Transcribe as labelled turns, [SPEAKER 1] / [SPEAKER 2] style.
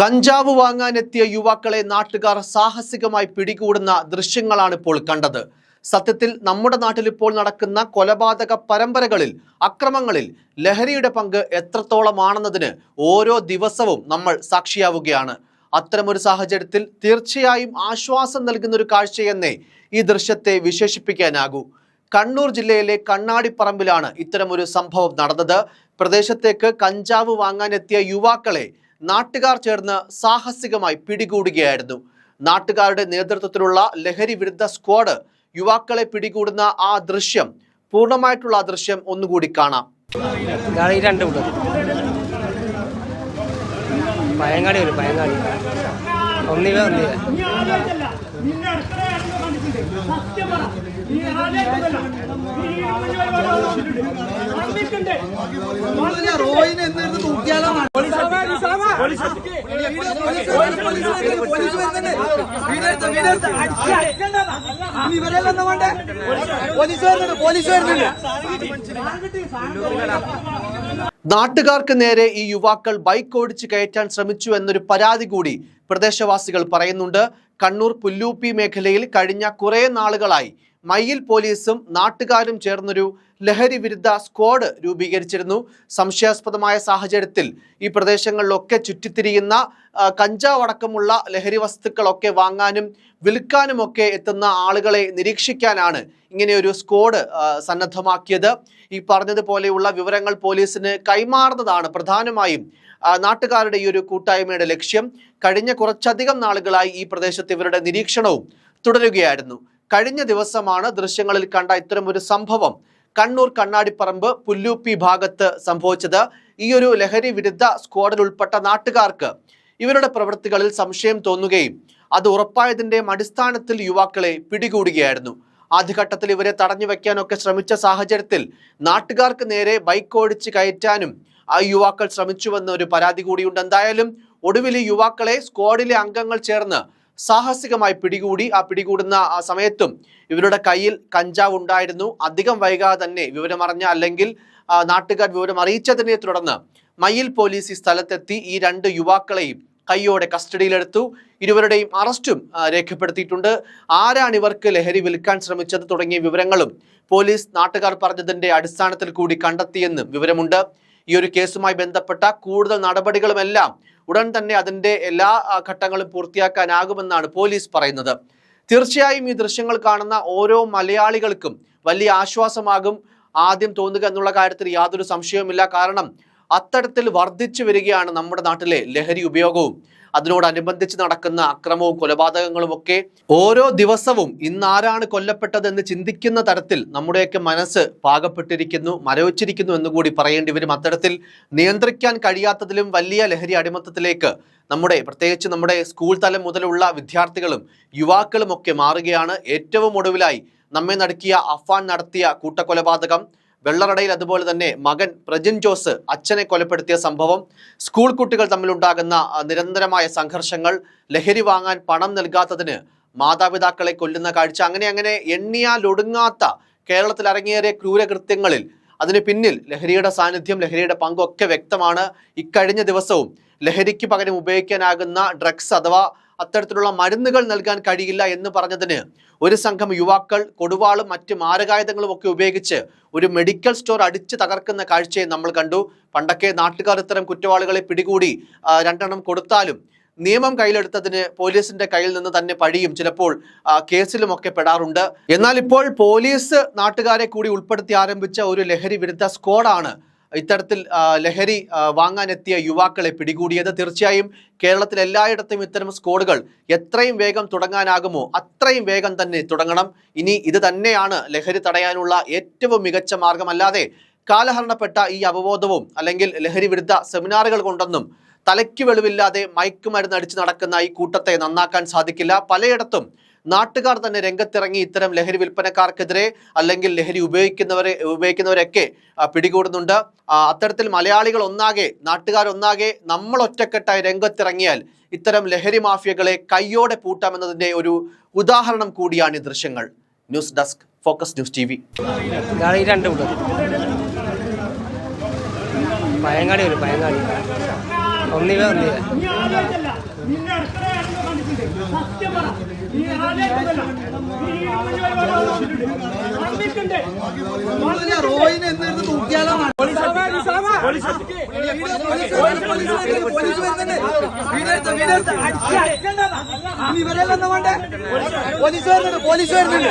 [SPEAKER 1] കഞ്ചാവ് വാങ്ങാനെത്തിയ യുവാക്കളെ നാട്ടുകാർ സാഹസികമായി പിടികൂടുന്ന ദൃശ്യങ്ങളാണ് ഇപ്പോൾ കണ്ടത്. സത്യത്തിൽ നമ്മുടെ നാട്ടിൽ ഇപ്പോൾ നടക്കുന്ന കൊലപാതക പരമ്പരകളിൽ അക്രമങ്ങളിൽ ലഹരിയുടെ പങ്ക് എത്രത്തോളമാണെന്നതിന് ഓരോ ദിവസവും നമ്മൾ സാക്ഷിയാവുകയാണ്. അത്തരമൊരു സാഹചര്യത്തിൽ തീർച്ചയായും ആശ്വാസം നൽകുന്ന ഒരു കാഴ്ചയെന്നേ ഈ ദൃശ്യത്തെ വിശേഷിപ്പിക്കാനാകൂ. കണ്ണൂർ ജില്ലയിലെ കണ്ണാടിപ്പറമ്പിലാണ് ഇത്തരമൊരു സംഭവം നടന്നത്. പ്രദേശത്തേക്ക് കഞ്ചാവ് വാങ്ങാനെത്തിയ യുവാക്കളെ നാട്ടുകാർ ചേർന്ന് സാഹസികമായി പിടികൂടുകയായിരുന്നു. നാട്ടുകാരുടെ നേതൃത്വത്തിലുള്ള ലഹരി വിരുദ്ധ സ്ക്വാഡ് യുവാക്കളെ പിടികൂടുന്ന ആ ദൃശ്യം പൂർണമായിട്ടുള്ള ആ ദൃശ്യം ഒന്നുകൂടി കാണാം
[SPEAKER 2] ഇതാണ് ഈ രണ്ട് കൂട്ടർ പയങ്ങാടി വരും പയങ്ങാടി. ഒന്നിവ ഒന്നിവ.
[SPEAKER 3] റോയിനെ എന്തെടുത്ത് തൂക്കിയാലോ പോലീസ് വേണ്ടേ പോലീസ് വരുന്നുണ്ട് പോലീസ് വരുന്നുണ്ട്.
[SPEAKER 1] നാട്ടുകാർക്ക് നേരെ ഈ യുവാക്കൾ ബൈക്ക് ഓടിച്ച് കയറ്റാൻ ശ്രമിച്ചു എന്നൊരു പരാതി കൂടി പ്രദേശവാസികൾ പറയുന്നുണ്ട്. കണ്ണൂർ പുല്ലൂപ്പി മേഖലയിൽ കഴിഞ്ഞ കുറേ നാളുകളായി മയ്യിൽ പോലീസും നാട്ടുകാരും ചേർന്നൊരു ലഹരി വിരുദ്ധ സ്ക്വാഡ് രൂപീകരിച്ചിരുന്നു. സംശയാസ്പദമായ സാഹചര്യത്തിൽ ഈ പ്രദേശങ്ങളിലൊക്കെ ചുറ്റിത്തിരിയുന്ന കഞ്ചാവ് അടക്കമുള്ള ലഹരി വസ്തുക്കളൊക്കെ വാങ്ങാനും വിൽക്കാനുമൊക്കെ എത്തുന്ന ആളുകളെ നിരീക്ഷിക്കാനാണ് ഇങ്ങനെയൊരു സ്ക്വാഡ് സന്നദ്ധമാക്കിയത്. ഈ പറഞ്ഞതുപോലെയുള്ള വിവരങ്ങൾ പോലീസിന് കൈമാറുന്നതാണ് പ്രധാനമായും നാട്ടുകാരുടെ ഈ ഒരു കൂട്ടായ്മയുടെ ലക്ഷ്യം. കഴിഞ്ഞ കുറച്ചധികം നാളുകളായി ഈ പ്രദേശത്ത് ഇവരുടെ നിരീക്ഷണവും തുടരുകയായിരുന്നു. കഴിഞ്ഞ ദിവസമാണ് ദൃശ്യങ്ങളിൽ കണ്ട ഇത്തരം ഒരു സംഭവം. കണ്ണൂർ കണ്ണാടിപ്പറമ്പ് പുല്ലൂപ്പി ഭാഗത്ത് സംഭവിച്ചത് ഈ ഒരു ലഹരി വിരുദ്ധ സ്ക്വാഡിൽ ഉൾപ്പെട്ട നാട്ടുകാർക്ക് ഇവരുടെ പ്രവൃത്തികളിൽ സംശയം തോന്നുകയും അത് ഉറപ്പായതിന്റെ അടിസ്ഥാനത്തിൽ യുവാക്കളെ പിടികൂടുകയായിരുന്നു. ആദ്യഘട്ടത്തിൽ ഇവരെ തടഞ്ഞു വയ്ക്കാനൊക്കെ ശ്രമിച്ച സാഹചര്യത്തിൽ നാട്ടുകാർക്ക് നേരെ ബൈക്ക് ഓടിച്ച് കയറ്റാനും ആ യുവാക്കൾ ശ്രമിച്ചുവെന്ന ഒരു പരാതി കൂടിയുണ്ട്. എന്തായാലും ഒടുവിൽ യുവാക്കളെ സ്ക്വാഡിലെ അംഗങ്ങൾ ചേർന്ന് സാഹസികമായി പിടികൂടി ആ പിടികൂടുന്ന ആ സമയത്തും ഇവരുടെ കയ്യിൽ കഞ്ചാവ് ഉണ്ടായിരുന്നു. അധികം വൈകാതെ തന്നെ വിവരമറിഞ്ഞ അല്ലെങ്കിൽ നാട്ടുകാർ വിവരം അറിയിച്ചതിനെ തുടർന്ന് മയിൽ പോലീസ് ഈ സ്ഥലത്തെത്തി ഈ രണ്ട് യുവാക്കളെയും കൈയോടെ കസ്റ്റഡിയിലെടുത്തു. ഇരുവരുടെയും അറസ്റ്റും രേഖപ്പെടുത്തിയിട്ടുണ്ട്. ആരാണ് ഇവർക്ക് ലഹരി വിൽക്കാൻ ശ്രമിച്ചത് തുടങ്ങിയ വിവരങ്ങളും പോലീസ് നാട്ടുകാർ പറഞ്ഞതിന്റെ അടിസ്ഥാനത്തിൽ കൂടി കണ്ടെത്തിയെന്നും വിവരമുണ്ട്. ഈ ഒരു കേസുമായി ബന്ധപ്പെട്ട കൂടുതൽ നടപടികളുമെല്ലാം ഉടൻ തന്നെ അതിന്റെ എല്ലാ ഘട്ടങ്ങളും പൂർത്തിയാക്കാനാകുമെന്നാണ് പോലീസ് പറയുന്നത്. തീർച്ചയായും ഈ ദൃശ്യങ്ങൾ കാണുന്ന ഓരോ മലയാളികൾക്കും വലിയ ആശ്വാസമാകും. ആദ്യം തോന്നുക എന്നുള്ള കാര്യത്തിൽ യാതൊരു സംശയവുമില്ല. കാരണം അത്തരത്തിൽ വർദ്ധിച്ചു വരികയാണ് നമ്മുടെ നാട്ടിലെ ലഹരി ഉപയോഗവും. അതിനോടനുബന്ധിച്ച് നടക്കുന്ന അക്രമവും കൊലപാതകങ്ങളും ഒക്കെ ഓരോ ദിവസവും ഇന്നാരാണ് കൊല്ലപ്പെട്ടതെന്ന് ചിന്തിക്കുന്ന തരത്തിൽ നമ്മുടെയൊക്കെ മനസ്സ് പാകപ്പെട്ടിരിക്കുന്നു മരവിച്ചിരിക്കുന്നു എന്ന് കൂടി പറയേണ്ടി വരും. അത്തരത്തിൽ നിയന്ത്രിക്കാൻ കഴിയാത്തതിലും വലിയ ലഹരി അടിമത്തത്തിലേക്ക് നമ്മുടെ പ്രത്യേകിച്ച് നമ്മുടെ സ്കൂൾ തലം മുതലുള്ള വിദ്യാർത്ഥികളും യുവാക്കളും ഒക്കെ മാറുകയാണ്. ഏറ്റവും ഒടുവിലായി നമ്മെ നടക്കിയ അഫാൻ നടത്തിയ കൂട്ടക്കൊലപാതകം വെള്ളറടയിൽ അതുപോലെ തന്നെ മകൻ പ്രജിൻ ജോസ് അച്ഛനെ കൊലപ്പെടുത്തിയ സംഭവം സ്കൂൾ കുട്ടികൾ തമ്മിലുണ്ടാകുന്ന നിരന്തരമായ സംഘർഷങ്ങൾ ലഹരി വാങ്ങാൻ പണം നൽകാത്തതിന് മാതാപിതാക്കളെ കൊല്ലുന്ന കാഴ്ച അങ്ങനെ അങ്ങനെ എണ്ണിയാലൊടുങ്ങാത്ത കേരളത്തിൽ അരങ്ങേറിയ ക്രൂരകൃത്യങ്ങളിൽ അതിന് പിന്നിൽ ലഹരിയുടെ സാന്നിധ്യം ലഹരിയുടെ പങ്കൊക്കെ വ്യക്തമാണ്. ഇക്കഴിഞ്ഞ ദിവസവും ലഹരിക്ക് പകരം ഉപയോഗിക്കാനാകുന്ന ഡ്രഗ്സ് അഥവാ അത്തരത്തിലുള്ള മരുന്നുകൾ നൽകാൻ കഴിയില്ല എന്ന് പറഞ്ഞതിന് ഒരു സംഘം യുവാക്കൾ കൊടുവാളും മറ്റ് മാരകായുധങ്ങളും ഒക്കെ ഉപയോഗിച്ച് ഒരു മെഡിക്കൽ സ്റ്റോർ അടിച്ച് തകർക്കുന്ന കാഴ്ചയെ നമ്മൾ കണ്ടു. പണ്ടൊക്കെ നാട്ടുകാർ ഇത്തരം കുറ്റവാളികളെ പിടികൂടി രണ്ടെണ്ണം കൊടുത്താലും നിയമം കയ്യിലെടുത്തതിന് പോലീസിന്റെ കയ്യിൽ നിന്ന് തന്നെ പഴിയും ചിലപ്പോൾ കേസിലും കേസിലുമൊക്കെ പെടാറുണ്ട്. എന്നാൽ ഇപ്പോൾ പോലീസ് നാട്ടുകാരെ കൂടി ഉൾപ്പെടുത്തി ആരംഭിച്ച ഒരു ലഹരി വിരുദ്ധ സ്ക്വാഡാണ് ഇത്തരത്തിൽ ലഹരി വാങ്ങാനെത്തിയ യുവാക്കളെ പിടികൂടിയത് തീർച്ചയായും കേരളത്തിൽ എല്ലായിടത്തും ഇത്തരം സ്കോഡുകൾ എത്രയും വേഗം തുടങ്ങാനാകുമോ അത്രയും വേഗം തന്നെ തുടങ്ങണം. ഇനി ഇത് തന്നെയാണ് ലഹരി തടയാനുള്ള ഏറ്റവും മികച്ച മാർഗമല്ലാതെ കാലഹരണപ്പെട്ട ഈ അവബോധവും അല്ലെങ്കിൽ ലഹരി വിരുദ്ധ സെമിനാറുകൾ കൊണ്ടൊന്നും തലയ്ക്ക് വെളിവില്ലാതെ മയക്കുമരുന്ന് അടിച്ച് നടക്കുന്ന ഈ കൂട്ടത്തെ നന്നാക്കാൻ സാധിക്കില്ല. പലയിടത്തും നാട്ടുകാർ തന്നെ രംഗത്തിറങ്ങി ഇത്തരം ലഹരി വിൽപ്പനക്കാർക്കെതിരെ അല്ലെങ്കിൽ ലഹരി ഉപയോഗിക്കുന്നവരെ ഉപയോഗിക്കുന്നവരൊക്കെ പിടികൂടുന്നുണ്ട്. അത്തരത്തിൽ മലയാളികൾ ഒന്നാകെ നാട്ടുകാരൊന്നാകെ നമ്മൾ ഒറ്റക്കെട്ടായി രംഗത്തിറങ്ങിയാൽ ഇത്തരം ലഹരി മാഫിയകളെ കയ്യോടെ പൂട്ടാമെന്നതിന്റെ ഒരു ഉദാഹരണം കൂടിയാണ് ഈ ദൃശ്യങ്ങൾ. News desk focus news T V.
[SPEAKER 2] ഇതാണ് ഈ നീ കൂട്ടർ പയങ്ങാടി വരും പയങ്ങാടി ഒന്നിവ ഒന്നിവ
[SPEAKER 3] റോയിനെ എന്നിരുന്ന് തൂക്കിയാലോ പോലീസ് വരുന്നുണ്ട് പോലീസ് വരുന്നുണ്ട് വീഡിയോ എടുത്തോ, വീഡിയോ എടുത്തോ. ഇനി ഇവരെല്ലാം എന്താ വേണ്ടേ പോലീസ് വരുന്നുണ്ട് പോലീസ് വരുന്നുണ്ട്